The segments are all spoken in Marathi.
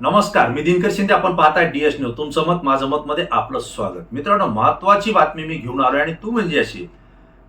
नमस्कार मी दिनकर शिंदे. आपण पाहताय डीएस न्यूज तुमचं मत माझं मत मध्ये आपलं स्वागत. मित्रांनो महत्वाची बातमी मी घेऊन आलोय आणि तू म्हणजे अशी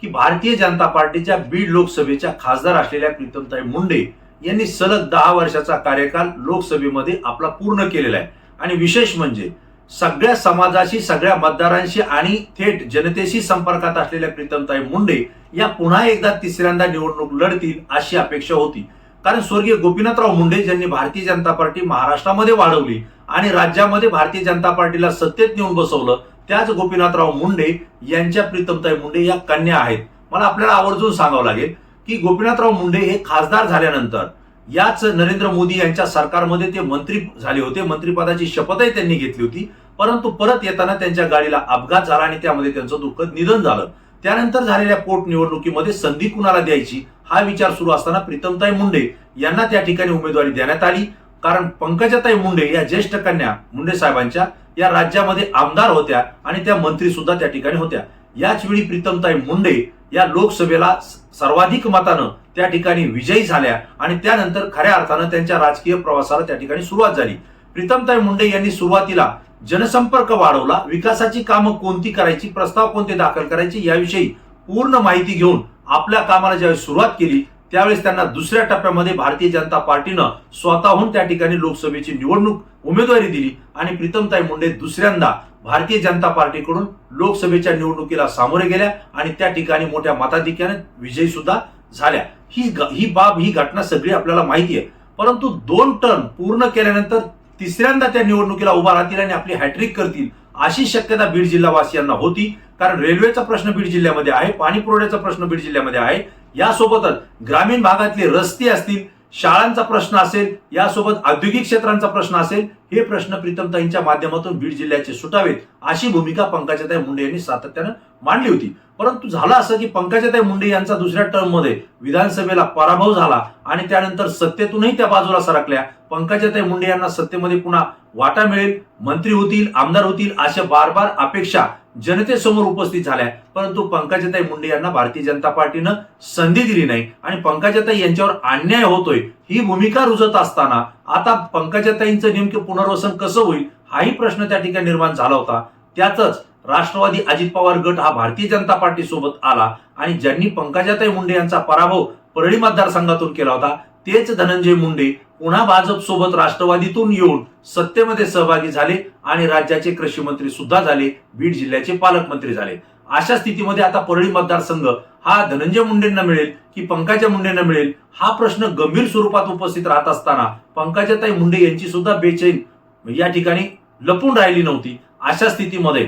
की भारतीय जनता पार्टीच्या बीड लोकसभेच्या खासदार असलेल्या प्रीतमताई मुंडे यांनी सलग दहा वर्षाचा कार्यकाल लोकसभेमध्ये आपला पूर्ण केलेला आहे. आणि विशेष म्हणजे सगळ्या समाजाशी सगळ्या मतदारांशी आणि थेट जनतेशी संपर्कात असलेल्या प्रीतमताई मुंडे या पुन्हा एकदा तिसऱ्यांदा निवडणूक लढतील अशी अपेक्षा होती. कारण स्वर्गीय गोपीनाथराव मुंडे ज्यांनी भारतीय जनता पार्टी महाराष्ट्रामध्ये वाढवली आणि राज्यामध्ये भारतीय जनता पार्टीला सत्तेत नेऊन बसवलं. त्याच गोपीनाथराव मुंडे यांच्या प्रीतमताई मुंडे या कन्या आहेत. मला आपल्याला आवर्जून सांगावं लागेल की गोपीनाथराव मुंडे हे खासदार झाल्यानंतर याच नरेंद्र मोदी यांच्या सरकारमध्ये ते मंत्री झाले होते. मंत्रिपदाची शपथही त्यांनी घेतली होती. परंतु परत येताना त्यांच्या गाडीला अपघात झाला आणि त्यामध्ये त्यांचं दुःखद निधन झालं. त्यानंतर झालेल्या पोटनिवडणुकीमध्ये संधी कुणाला द्यायची? हा विचार सुरू असताना प्रीतमताई मुंडे यांना त्या ठिकाणी उमेदवारी देण्यात आली. कारण पंकजाताई मुंडे या ज्येष्ठ कन्या मुंडे साहेबांच्या या राज्यामध्ये आमदार होत्या आणि त्या मंत्री सुद्धा त्या ठिकाणी होत्या. याच वेळी प्रीतमताई मुंडे या लोकसभेला सर्वाधिक मतानं त्या ठिकाणी विजयी झाल्या आणि त्यानंतर खऱ्या अर्थानं त्यांच्या राजकीय प्रवासाला त्या ठिकाणी सुरुवात झाली. प्रीतमताई मुंडे यांनी सुरुवातीला जनसंपर्क वाढवला. विकासाची कामं कोणती करायची प्रस्ताव कोणते दाखल करायचे याविषयी पूर्ण माहिती घेऊन आपल्या कामाला ज्यावेळी सुरुवात केली त्यावेळेस त्यांना दुसऱ्या टप्प्यामध्ये भारतीय जनता पार्टीनं स्वतःहून त्या ठिकाणी लोकसभेची निवडणूक उमेदवारी दिली आणि प्रीतमताई मुंडे दुसऱ्यांदा भारतीय जनता पार्टीकडून लोकसभेच्या निवडणुकीला सामोरे गेल्या आणि त्या ठिकाणी मोठ्या मताधिक्याने विजयी सुद्धा झाल्या. ही ग- ही बाब ही घटना सगळी आपल्याला माहिती आहे. परंतु दोन टर्म पूर्ण केल्यानंतर तिसऱ्यांदा त्या निवडणुकीला उभा राहतील आणि आपली हॅट्रिक करतील. अशी शक्यता बीड जिल्हावासियांना होती कारण रेल्वेचा प्रश्न बीड जिल्ह्यामध्ये आहे पाणी पुरवठ्याचा प्रश्न बीड जिल्ह्यामध्ये आहे. यासोबतच ग्रामीण भागातले रस्ते असतील शाळांचा प्रश्न असेल यासोबत औद्योगिक क्षेत्रांचा प्रश्न असेल हे प्रश्न प्रीतमताईंच्या माध्यमातून बीड जिल्ह्याचे सुटावेत अशी भूमिका पंकजाताई मुंडे यांनी सातत्यानं मांडली होती. परंतु झालं असं की पंकजाताई मुंडे यांचा दुसऱ्या टर्ममध्ये विधानसभेला पराभव झाला आणि त्यानंतर सत्तेतूनही त्या बाजूला सरकल्या. पंकजाताई मुंडे यांना सत्तेमध्ये पुन्हा वाटा मिळेल मंत्री होतील आमदार होतील अशा बार बार अपेक्षा जनतेसमोर उपस्थित झाल्या. परंतु पंकजाताई मुंडे यांना भारतीय जनता पार्टीनं संधी दिली नाही आणि पंकजाताई यांच्यावर अन्याय होतोय ही भूमिका रुजत असताना आता पंकजाताईंचं नेमकं पुनर्वसन कसं होईल हाही प्रश्न त्या ठिकाणी निर्माण झाला होता. त्यातच राष्ट्रवादी अजित पवार गट हा भारतीय जनता पार्टी सोबत आला आणि ज्यांनी पंकजाताई मुंडे यांचा पराभव परळी मतदारसंघातून केला होता तेच धनंजय मुंडे पुन्हा भाजप सोबत राष्ट्रवादीतून येऊन सत्तेमध्ये सहभागी झाले आणि राज्याचे कृषी मंत्री सुद्धा झाले बीड जिल्ह्याचे पालकमंत्री झाले. अशा स्थितीमध्ये आता परळी मतदारसंघ हा धनंजय मुंडेंना मिळेल की पंकजा मुंडेंना मिळेल? हा प्रश्न गंभीर स्वरूपात उपस्थित राहत असताना पंकजाताई मुंडे यांची सुद्धा बेचैन या ठिकाणी लपून राहिली नव्हती. अशा स्थितीमध्ये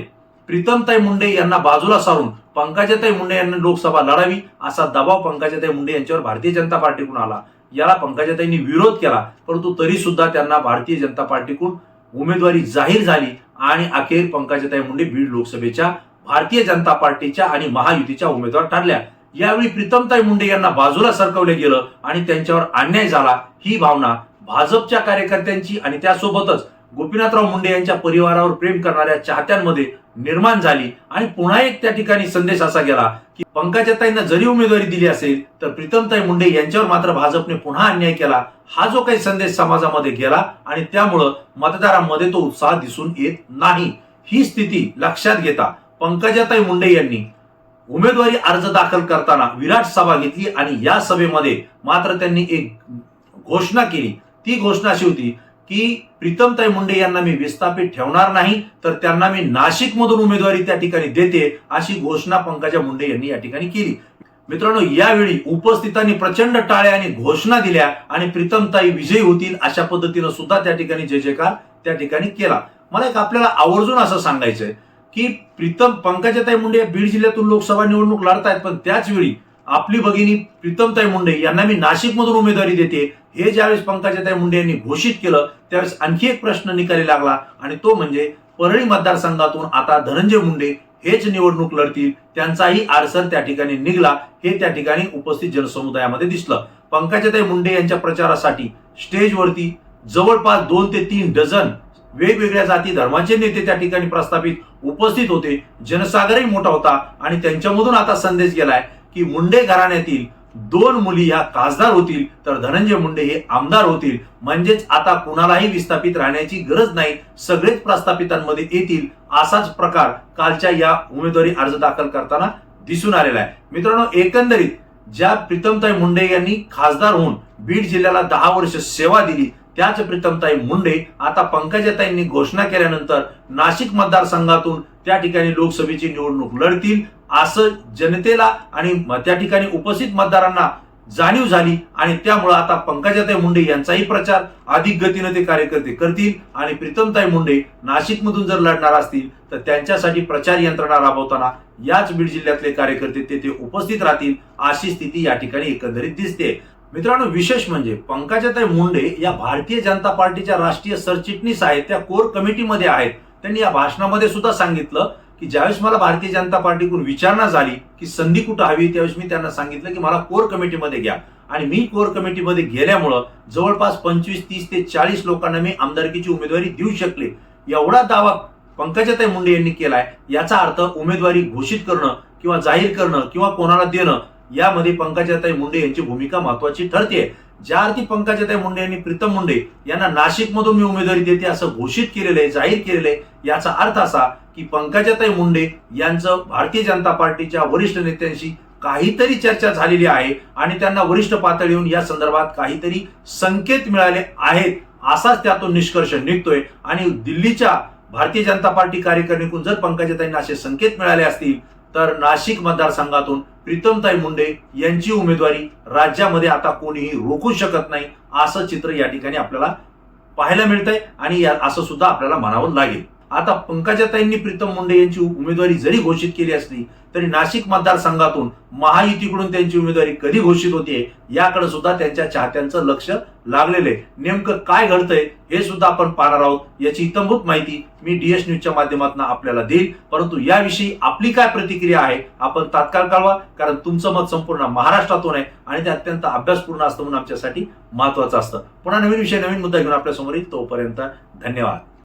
प्रीतमताई मुंडे यांना बाजूला सारून पंकजाताई मुंडे यांना लोकसभा लढावी असा दबाव पंकजाताई मुंडे यांच्यावर भारतीय जनता पार्टीकडून आला. याला पंकजाताईंनी विरोध केला परंतु तरी सुद्धा त्यांना भारतीय जनता पार्टीकडून उमेदवारी जाहीर झाली आणि अखेर पंकजाताई मुंडे बीड लोकसभेच्या भारतीय जनता पार्टीच्या आणि महायुतीच्या उमेदवार ठरल्या. यावेळी प्रीतमताई मुंडे यांना बाजूला सरकवलं गेलं आणि त्यांच्यावर अन्याय झाला. ही भावना भाजपच्या कार्यकर्त्यांची आणि त्यासोबतच गोपीनाथराव मुंडे यांच्या परिवारावर प्रेम करणाऱ्या चाहत्यांमध्ये निर्माण झाली आणि पुन्हा एक त्या ठिकाणी संदेश असा गेला की पंकजाताईंना जरी उमेदवारी दिली असेल तर प्रीतमताई मुंडे यांच्यावर मात्र भाजपने पुन्हा अन्याय केला. हा जो काही संदेश समाजामध्ये गेला आणि त्यामुळं मतदारांमध्ये तो उत्साह दिसून येत नाही. ही स्थिती लक्षात घेता पंकजाताई मुंडे यांनी उमेदवारी अर्ज दाखल करताना विराट सभा घेतली आणि या सभेमध्ये मात्र त्यांनी एक घोषणा केली. ती घोषणा अशी होती की प्रीतमताई मुंडे यांना मी विस्थापित ठेवणार नाही तर त्यांना मी नाशिक मधून उमेदवारी त्या ठिकाणी देते अशी घोषणा पंकजा मुंडे यांनी या ठिकाणी केली. मित्रांनो यावेळी उपस्थितांनी प्रचंड टाळ्या आणि घोषणा दिल्या आणि प्रीतमताई विजयी होतील अशा पद्धतीनं सुद्धा त्या ठिकाणी जय जयकार त्या ठिकाणी केला. मला एक आपल्याला आवर्जून असं सांगायचंय की प्रीतम पंकजाताई मुंडे या बीड जिल्ह्यातून लोकसभा निवडणूक लढतायत पण त्याच वेळी आपली भगिनी प्रीतमताई मुंडे यांना मी नाशिकमधून उमेदवारी देते. हे ज्यावेळेस पंकजाताई मुंडे यांनी घोषित केलं त्यावेळेस आणखी एक प्रश्न निकाली लागला आणि तो म्हणजे परळी मतदारसंघातून आता धनंजय मुंडे हेच निवडणूक लढतील त्यांचाही आरसर त्या ठिकाणी निघला हे त्या ठिकाणी उपस्थित जनसमुदायामध्ये दिसलं. पंकजाताई मुंडे यांच्या प्रचारासाठी स्टेजवरती जवळपास दोन ते तीन डझन वेगवेगळ्या जाती धर्माचे नेते त्या ठिकाणी प्रस्थापित उपस्थित होते. जनसागरही मोठा होता आणि त्यांच्यामधून आता संदेश गेलाय. की मुंडे घराण्यातील दोन मुली ह्या खासदार होतील तर धनंजय मुंडे हे आमदार होतील. म्हणजेच आता कुणालाही विस्थापित राहण्याची गरज नाही सगळेच प्रस्थापितांमध्ये येतील असाच प्रकार कालच्या या उमेदवारी अर्ज दाखल करताना दिसून आलेला आहे. मित्रांनो एकंदरीत ज्या प्रीतमताई मुंडे यांनी खासदार होऊन बीड जिल्ह्याला दहा वर्ष सेवा दिली त्याच प्रीतमताई मुंडे आता पंकजाताईंनी घोषणा केल्यानंतर नाशिक मतदारसंघातून त्या ठिकाणी लोकसभेची निवडणूक लढतील असं जनतेला आणि त्या ठिकाणी उपस्थित मतदारांना जाणीव झाली आणि त्यामुळे आता पंकजाताई मुंडे यांचाही प्रचार अधिक गतीनं ते कार्यकर्ते करतील आणि प्रीतमताई मुंडे नाशिकमधून जर लढणार असतील तर त्यांच्यासाठी प्रचार यंत्रणा राबवताना याच बीड जिल्ह्यातले कार्यकर्ते तेथे उपस्थित राहतील अशी स्थिती या ठिकाणी एकंदरीत दिसते. मित्रांनो विशेष म्हणजे पंकजाताई मुंडे या भारतीय जनता पार्टीच्या राष्ट्रीय सरचिटणीस आहेत त्या कोर कमिटीमध्ये आहेत. त्यांनी या भाषणामध्ये सुद्धा सांगितलं की ज्यावेळेस मला भारतीय जनता पार्टीकडून विचारणा झाली की संधी कुठं हवी त्यावेळेस मी त्यांना सांगितलं की मला कोर कमिटीमध्ये घ्या. आणि मी कोर कमिटीमध्ये गेल्यामुळं जवळपास पंचवीस तीस ते चाळीस लोकांना मी आमदारकीची उमेदवारी देऊ शकले. एवढा दावा पंकजाताई मुंडे यांनी केलाय याचा अर्थ उमेदवारी घोषित करणं किंवा जाहीर करणं किंवा कोणाला देणं यामध्ये पंकजाताई मुंडे यांची भूमिका महत्वाची ठरते ज्या अर्थी पंकजाताई मुंडे यांनी प्रीतम मुंडे यांना नाशिकमधून मी उमेदवारी देते असं घोषित केलेलं आहे जाहीर केलेलं आहे याचा अर्थ असा की पंकजाताई मुंडे यांचं भारतीय जनता पार्टीच्या वरिष्ठ नेत्यांशी काहीतरी चर्चा झालेली आहे आणि त्यांना वरिष्ठ पातळीहून या संदर्भात काहीतरी संकेत मिळाले आहेत असाच त्यातून निष्कर्ष निघतोय. आणि दिल्लीच्या भारतीय जनता पार्टी कार्यकारिणीकडून जर पंकजाताईंना असे संकेत मिळाले असतील तर नाशिक मतदारसंघातून प्रीतमताई मुंडे यांची उमेदवारी राज्यामध्ये आता कोणीही रोखू शकत नाही असं चित्र या ठिकाणी आपल्याला पाहायला मिळतंय आणि या- असं सुद्धा आपल्याला म्हणावं लागेल. आता पंकजाताईंनी प्रीतम मुंडे यांची उमेदवारी जरी घोषित केली असली तरी नाशिक मतदारसंघातून महायुतीकडून त्यांची उमेदवारी कधी घोषित होते याकडे सुद्धा त्यांच्या चाहत्यांचं लक्ष लागलेलं आहे नेमकं काय घडतंय हे सुद्धा आपण पाहणार आहोत. याची इतंभूत माहिती मी डीएस न्यूजच्या माध्यमातून आपल्याला देईल. परंतु याविषयी आपली काय प्रतिक्रिया आहे आपण तात्काळ कळवा कारण तुमचं मत संपूर्ण महाराष्ट्रातून आहे आणि ते अत्यंत अभ्यासपूर्ण असतं म्हणून आमच्यासाठी महत्वाचं असतं. पुन्हा नवीन विषय नवीन मुद्दा घेऊन आपल्यासमोर येईल तोपर्यंत धन्यवाद.